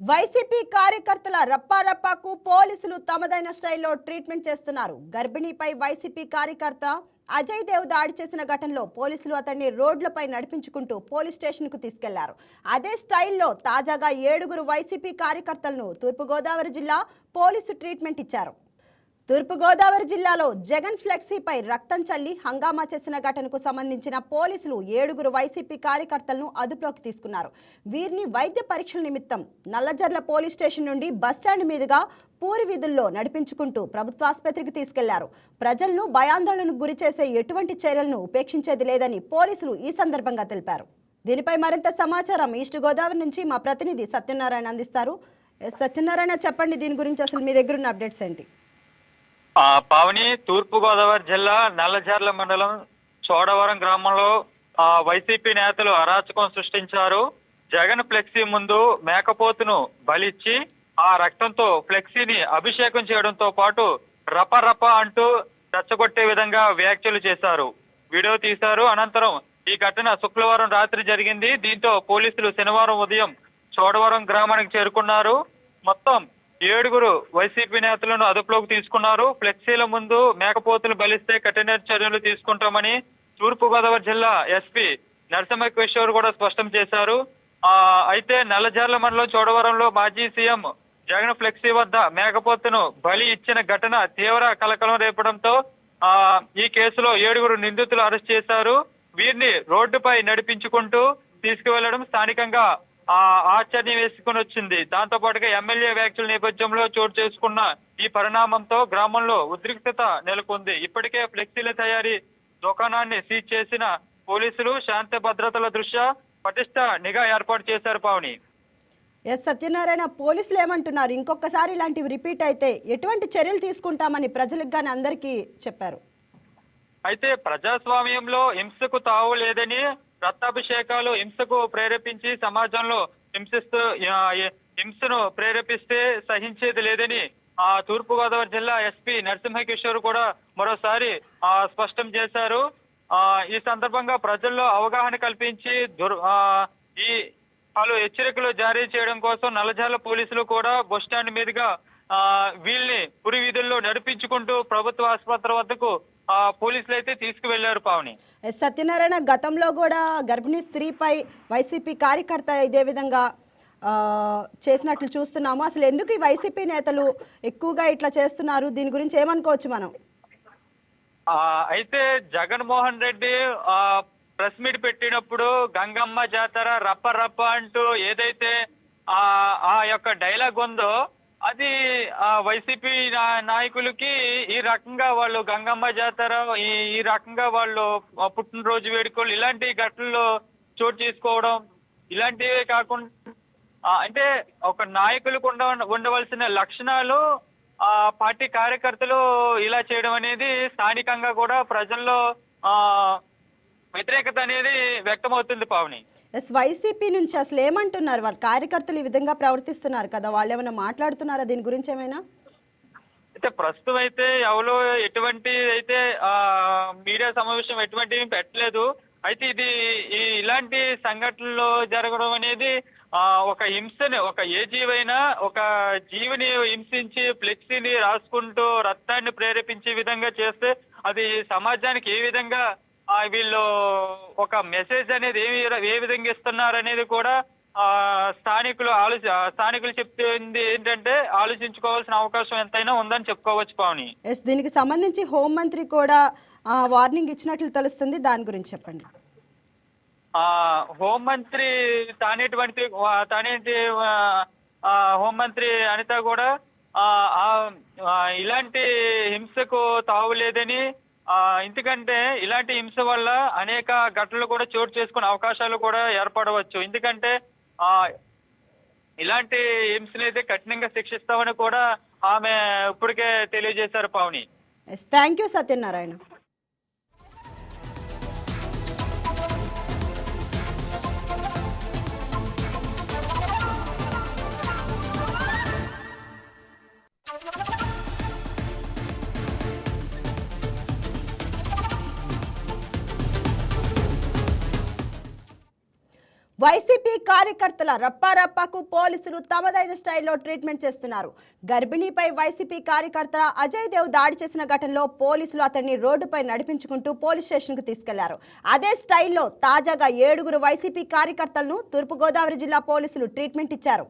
YCP కార్యకర్తల రప్పారప్పాకు పోలీసులు తమదైన స్టైల్లో ట్రీట్మెంట్ చేస్తున్నారు. గర్భిణీపై వైసీపీ కార్యకర్త అజయ్ దేవ్ దాడి చేసిన ఘటనలో పోలీసులు అతన్ని రోడ్లపై నడిపించుకుంటూ పోలీస్ స్టేషన్కు తీసుకెళ్ళారు. అదే స్టైల్లో తాజాగా ఏడుగురు వైసీపీ కార్యకర్తలను తూర్పుగోదావరి జిల్లా పోలీసు ట్రీట్మెంట్ ఇచ్చారు. తూర్పుగోదావరి జిల్లాలో జగన్ ఫ్లెక్సీపై రక్తం చల్లి హంగామా చేసిన ఘటనకు సంబంధించిన పోలీసులు ఏడుగురు వైసీపీ కార్యకర్తలను అదుపులోకి తీసుకున్నారు. వీరిని వైద్య పరీక్షల నిమిత్తం నల్లజర్ల పోలీస్ స్టేషన్ నుండి బస్టాండ్ మీదుగా పూరి వీధుల్లో నడిపించుకుంటూ ప్రభుత్వాసుపత్రికి తీసుకెళ్ళారు. ప్రజలను భయాందోళనకు గురిచేసే ఎటువంటి చర్యలను ఉపేక్షించేది లేదని పోలీసులు ఈ సందర్భంగా తెలిపారు. దీనిపై మరింత సమాచారం ఈస్ట్ గోదావరి నుంచి మా ప్రతినిధి సత్యనారాయణ అందిస్తారు. సత్యనారాయణ చెప్పండి దీని గురించి అసలు మీ దగ్గర ఉన్న అప్డేట్స్ ఏంటి? పావని తూర్పు గోదావరి జిల్లా నల్లజర్ల మండలం చోడవరం గ్రామంలో వైసీపీ నేతలు అరాచకం సృష్టించారు. జగన్ ఫ్లెక్సీ ముందు మేకపోతును బలిచ్చి ఆ రక్తంతో ఫ్లెక్సీని అభిషేకం చేయడంతో పాటు రపరప అంటూ రచ్చగొట్టే విధంగా వ్యాఖ్యలు చేశారు. వీడియో తీశారు. అనంతరం ఈ ఘటన శుక్రవారం రాత్రి జరిగింది. దీంతో పోలీసులు శనివారం ఉదయం చోడవరం గ్రామానికి చేరుకున్నారు. మొత్తం ఏడుగురు వైసీపీ నేతలను అదుపులోకి తీసుకున్నారు. ఫ్లెక్సీల ముందు మేకపోతులు బలిస్తే కఠిన చర్యలు తీసుకుంటామని తూర్పు గోదావరి జిల్లా ఎస్పీ నరసింహ కిషోర్ కూడా స్పష్టం చేశారు. ఆ అయితే నల్లజర్ల మండలం చోడవరంలో మాజీ సీఎం జగన్ ఫ్లెక్సీ వద్ద మేకపోతును బలి ఇచ్చిన ఘటన తీవ్ర కలకలం రేపడంతో ఆ ఈ కేసులో ఏడుగురు నిందితులు అరెస్ట్ చేశారు. వీరిని రోడ్డుపై నడిపించుకుంటూ తీసుకువెళ్ళడం స్థానికంగా ఆశ్చర్యం వేసుకుని వచ్చింది. దాంతో పాటుగా ఎమ్మెల్యే వ్యాఖ్యల నేపథ్యంలో చోటు చేసుకున్న ఈ పరిణామంతో గ్రామంలో ఉద్రిక్తత నెలకొంది. ఇప్పటికే ఫ్లెక్సీల తయారీ దుకాణాన్ని సీజ్ చేసిన పోలీసులు శాంతి భద్రతల దృష్ట్యా పటిష్ట నిఘా ఏర్పాటు చేశారు పావని. ఎస్ సత్యనారాయణ పోలీసులు ఏమంటున్నారు? ఇంకొకసారి ఇలాంటివి రిపీట్ అయితే ఎటువంటి చర్యలు తీసుకుంటామని ప్రజలకు కానీ అందరికీ చెప్పారు. అయితే ప్రజాస్వామ్యంలో హింసకు తావు లేదని రక్తాభిషేకాలు హింసకు ప్రేరేపించి సమాజంలో హింసిస్తూ హింసను ప్రేరేపిస్తే సహించేది లేదని ఆ తూర్పుగోదావరి జిల్లా ఎస్పీ నరసింహకిషోర్ కూడా మరోసారి ఆ, స్పష్టం చేశారు. ఆ, ఈ సందర్భంగా ప్రజల్లో అవగాహన కల్పించి దుర్ ఆ, ఈ పలు హెచ్చరికలు జారీ చేయడం కోసం నల్లజాల పోలీసులు కూడా బస్ స్టాండ్ మీదుగా ఆ, వీళ్ళని పురి వీధుల్లో నడిపించుకుంటూ ప్రభుత్వ ఆసుపత్రి వద్దకు పోలీసులు అయితే తీసుకువెళ్ళారు పావని. సత్యనారాయణ గతంలో కూడా గర్భిణీ స్త్రీపై వైసీపీ కార్యకర్త ఇదే విధంగా చేసినట్లు చూస్తున్నాము. అసలు ఎందుకు ఈ వైసీపీ నేతలు ఎక్కువగా ఇట్లా చేస్తున్నారు? దీని గురించి ఏమనుకోవచ్చు మనం? అయితే జగన్మోహన్ రెడ్డి ప్రెస్ మీట్ పెట్టినప్పుడు గంగమ్మ జాతర రప్ప రప్ప అంటూ ఏదైతే ఆ యొక్క డైలాగ్ ఉందో అది ఆ వైసీపీ నాయకులకి ఈ రకంగా వాళ్ళు గంగమ్మ జాతర ఈ ఈ రకంగా వాళ్ళు పుట్టినరోజు వేడుకలు ఇలాంటి ఘటనలు చోటు చేసుకోవడం ఇలాంటివే కాకుండా అంటే ఒక నాయకులకు ఉండ ఉండవలసిన లక్షణాలు ఆ పార్టీ కార్యకర్తలు ఇలా చేయడం అనేది స్థానికంగా కూడా ప్రజల్లో ఆ వ్యతిరేకత అనేది వ్యక్తమవుతుంది పావని. ఎస్ వైసీపీ నుంచి అసలు ఏమంటున్నారు? వాళ్ళ కార్యకర్తలు ఈ విధంగా ప్రవర్తిస్తున్నారు కదా వాళ్ళు ఏమైనా మాట్లాడుతున్నారా? దీని గురించి ఏమైనా? అయితే ప్రస్తుతం అయితే ఎవరో ఎటువంటి అయితే ఆ మీడియా సమావేశం ఎటువంటివి పెట్టలేదు. అయితే ఇది ఈ ఇలాంటి సంఘటనలు జరగడం అనేది ఆ ఒక హింసని ఒక ఏ జీవైనా ఒక జీవిని హింసించి ఫ్లెక్సీని రాసుకుంటూ రక్తాన్ని ప్రేరేపించే విధంగా చేస్తే అది సమాజానికి ఏ విధంగా వీళ్ళు ఒక మెసేజ్ అనేది ఏ వి- ఏ విధంగా ఇస్తున్నారు అనేది కూడా ఆ స్థానికులు ఆలోచి స్థానికులు చెప్తుంది ఏంటంటే ఆలోచించుకోవాల్సిన అవకాశం ఎంతైనా ఉందని చెప్పుకోవచ్చు పావని. ఎస్ దీనికి సంబంధించి హోంమంత్రి కూడా వార్నింగ్ ఇచ్చినట్లు తెలుస్తుంది. దాని గురించి చెప్పండి. ఆ హోంమంత్రి తానేటువంటి తానేంటి హోంమంత్రి అనిత కూడా ఇలాంటి హింసకు తావు లేదని ఎందుకంటే ఇలాంటి హింస వల్ల అనేక ఘటనలు కూడా చోటు చేసుకునే అవకాశాలు కూడా ఏర్పడవచ్చు. ఎందుకంటే ఆ ఇలాంటి హింసని అయితే కఠినంగా శిక్షిస్తామని కూడా ఆమె ఇప్పటికే తెలియజేశారు Pavani. Thank you Satyanarayana. YCP కార్యకర్తల రప్పారప్పాకు పోలీసులు తమదైన స్టైల్లో ట్రీట్మెంట్ చేస్తున్నారు. గర్భిణీపై వైసీపీ కార్యకర్త అజయ్ దేవ్ దాడి చేసిన ఘటనలో పోలీసులు అతన్ని రోడ్డుపై నడిపించుకుంటూ పోలీస్ స్టేషన్కు తీసుకెళ్ళారు. అదే స్టైల్లో తాజాగా ఏడుగురు వైసీపీ కార్యకర్తలను తూర్పుగోదావరి జిల్లా పోలీసులు ట్రీట్మెంట్ ఇచ్చారు.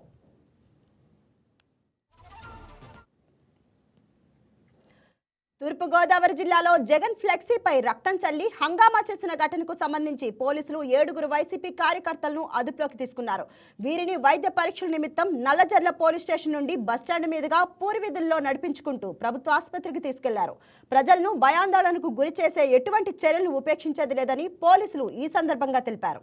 తూర్పుగోదావరి జిల్లాలో జగన్ ఫ్లెక్సీపై రక్తం చల్లి హంగామా చేసిన ఘటనకు సంబంధించి పోలీసులు ఏడుగురు వైసీపీ కార్యకర్తలను అదుపులోకి తీసుకున్నారు. వీరిని వైద్య పరీక్షల నిమిత్తం నల్లజర్ల పోలీస్ స్టేషన్ నుండి బస్టాండ్ మీదుగా పూర్వీధుల్లో నడిపించుకుంటూ ప్రభుత్వ ఆసుపత్రికి తీసుకెళ్ళారు. ప్రజలను భయాందోళనకు గురి చేసే ఎటువంటి చర్యలను ఉపేక్షించేది లేదని పోలీసులు ఈ సందర్భంగా తెలిపారు.